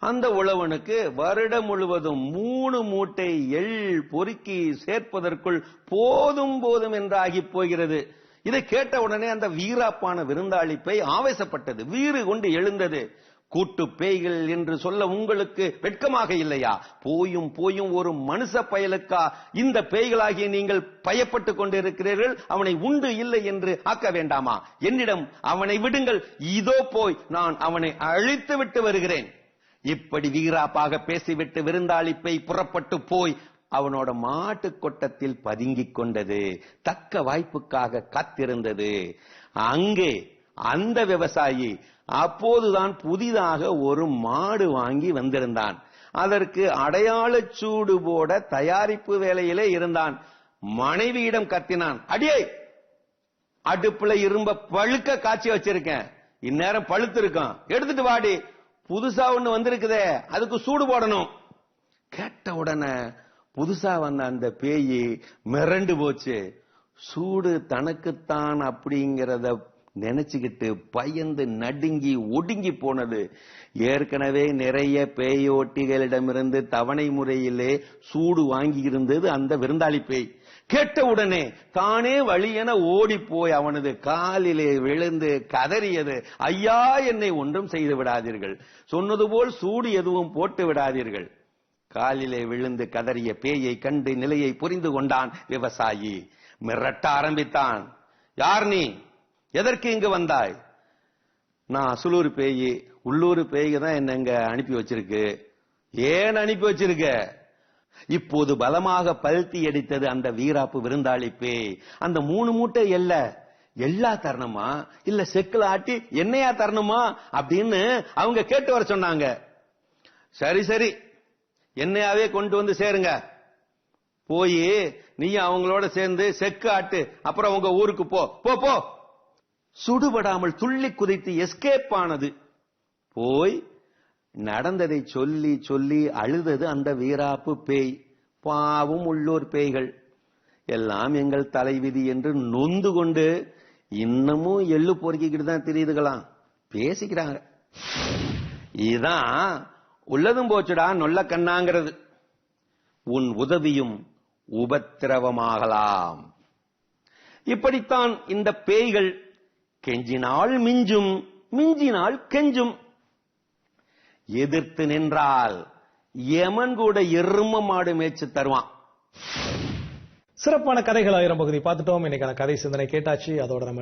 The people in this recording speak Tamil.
அந்த உழவனுக்கு வருடம் முழுவதும் மூணு மூட்டை எள் பொறுக்கி சேர்ப்பதற்குள் போதும் போதும் என்றாகி போகிறது. இதை கேட்ட உடனே அந்த வீராப்பான விருந்தாளி பேய் ஆவேசப்பட்டது. வீறு கொண்டு எழுந்தது. கூட்டு பேய்கள் என்று சொல்ல உங்களுக்கு வெட்கமாக இல்லையா? போயும் போயும் ஒரு மனுஷ பயலுக்கா? இந்த பேய்களாகிய நீங்கள் பயப்பட்டு கொண்டிருக்கிறீர்கள். அவனை உண்டு இல்லை என்று ஆக்க வேண்டாமா? என்னிடம் அவனை விடுங்கள். இதோ போய் நான் அவனை அழித்து விட்டு வருகிறேன். இப்படி வீராப்பாக பேசிவிட்டு விருந்தாளிப்பை புறப்பட்டு போய் அவனோட மாட்டு கொட்டத்தில் பதுங்கிக் கொண்டது தக்க வாய்ப்புக்காக காத்திருந்தது. அங்கே அந்த விவசாயி அப்போதுதான் புதிதாக ஒரு மாடு வாங்கி வந்திருந்தான். அதற்கு அடையாள சூடு போட தயாரிப்பு வேலையிலே இருந்தான். மனைவியிடம் கத்தினான் அடியே அடுப்புல இரும்ப பழுக்க காய்ச்சி வச்சிருக்கேன். இந்நேரம் பழுத்து எடுத்துட்டு வாடி. புதுசா ஒண்ணு வந்திருக்குதே அதுக்கு சூடு போடணும். கேட்ட உடனே புதுசா வந்த அந்த பேயி மிரண்டு போச்சு. சூடு தனக்குத்தான் அப்படிங்கிறத நினைச்சுக்கிட்டு பயந்து நடுங்கி ஒடுங்கி போனது. ஏற்கனவே நிறைய பேயோட்டிகளிடமிருந்து தவணை முறையிலே சூடு வாங்கி இருந்தது அந்த விருந்தாளி பேய். கேட்ட உடனே தானே வழி என ஓடி போய் அவனது காலிலே விழுந்து கதறியது. ஐயா என்னை ஒன்றும் செய்து விடாதீர்கள். சொன்னது போல் சூடு எதுவும் போட்டு விடாதீர்கள். காலிலே விழுந்து கதறிய பேயை கண்டு நிலையை புரிந்து கொண்டான் விவசாயி. மிரட்ட ஆரம்பித்தான். யார் நீ? எதற்கு இங்கு வந்தாய்? நான் அசுலூர் பேயி உள்ளூர் பேய்க்கு தான் என்ன இங்க அனுப்பி வச்சிருக்கு. ஏன் அனுப்பி வச்சிருக்க? இப்போது பலமாக பல்த்தி அடித்தது அந்த வீராப்பு விருந்தாளி பேய். அந்த மூணு மூட்டை எல்ல எல்லா தரணுமா? இல்ல செக்குல ஆட்டி என்னையா தரணுமா? அப்படின்னு அவங்க கேட்டு வர சொன்னாங்க. சரி சரி. என்னையாவே கொண்டு வந்து சேருங்க. போய் நீ அவங்களோட சேர்ந்து செக்கு ஆட்டு அப்புறம் உங்க ஊருக்கு போ. போ போ. சுடுபடாமல் துள்ளி குதித்து எஸ்கேப் ஆனது. போய் நடந்ததை சொல்லி சொல்லி அழுதது அந்த வீராப்பு பேய். பாவும் உள்ளூர் பேய்கள். எல்லாம் எங்கள் தலைவிதி என்று நொந்து கொண்டு இன்னமும் எள்ளு பொறுக்கிக்கிட்டு தான் தெரியுதுகளாம் பேசிக்கிறாங்க. இதான் உள்ளதும் போச்சுடா நொல்ல கண்ணாங்கிறது உன் உதவியும் உபத்திரவமாகலாம். இப்படித்தான் இந்த பேய்கள் கெஞ்சினால் மிஞ்சும் மிஞ்சினால் கெஞ்சும். எதிர்த்து நின்றால் யமன் கூட எரும மாடு மேய்ச்சு தருவான். சிறப்பான கதைகள் ஆயிரம் பகுதி. பார்த்துட்டோம். இன்னைக்கான கதை சிந்தனை கேட்டாச்சு. அதோட நம்ம